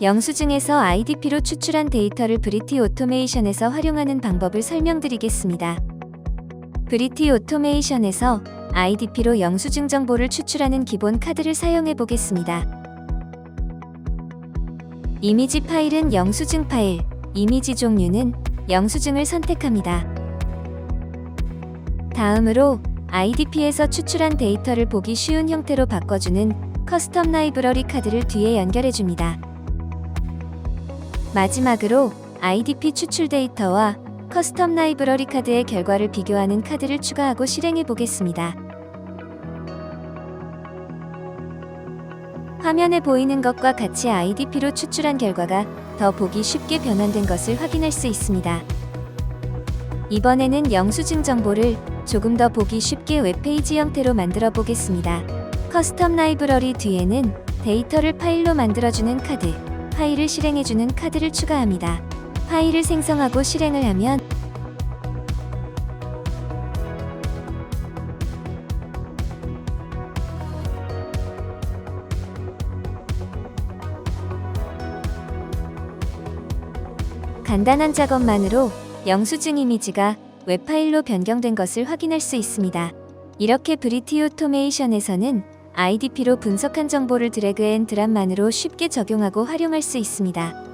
영수증에서 IDP로 추출한 데이터를 브리티 오토메이션에서 활용하는 방법을 설명드리겠습니다. 브리티 오토메이션에서 IDP로 영수증 정보를 추출하는 기본 카드를 사용해 보겠습니다. 이미지 파일은 영수증 파일, 이미지 종류는 영수증을 선택합니다. 다음으로 IDP에서 추출한 데이터를 보기 쉬운 형태로 바꿔주는 커스텀 라이브러리 카드를 뒤에 연결해 줍니다. 마지막으로 IDP 추출 데이터와 커스텀 라이브러리 카드의 결과를 비교하는 카드를 추가하고 실행해 보겠습니다. 화면에 보이는 것과 같이 IDP로 추출한 결과가 더 보기 쉽게 변환된 것을 확인할 수 있습니다. 이번에는 영수증 정보를 조금 더 보기 쉽게 웹페이지 형태로 만들어 보겠습니다. 커스텀 라이브러리 뒤에는 데이터를 파일로 만들어주는 카드, 파일을 실행해주는 카드를 추가합니다. 파일을 생성하고 실행을 하면 간단한 작업만으로 영수증 이미지가 웹파일로 변경된 것을 확인할 수 있습니다. 이렇게 브리티 오 토메이션에서는 IDP로 분석한 정보를 드래그 앤 드랍만으로 쉽게 적용하고 활용할 수 있습니다.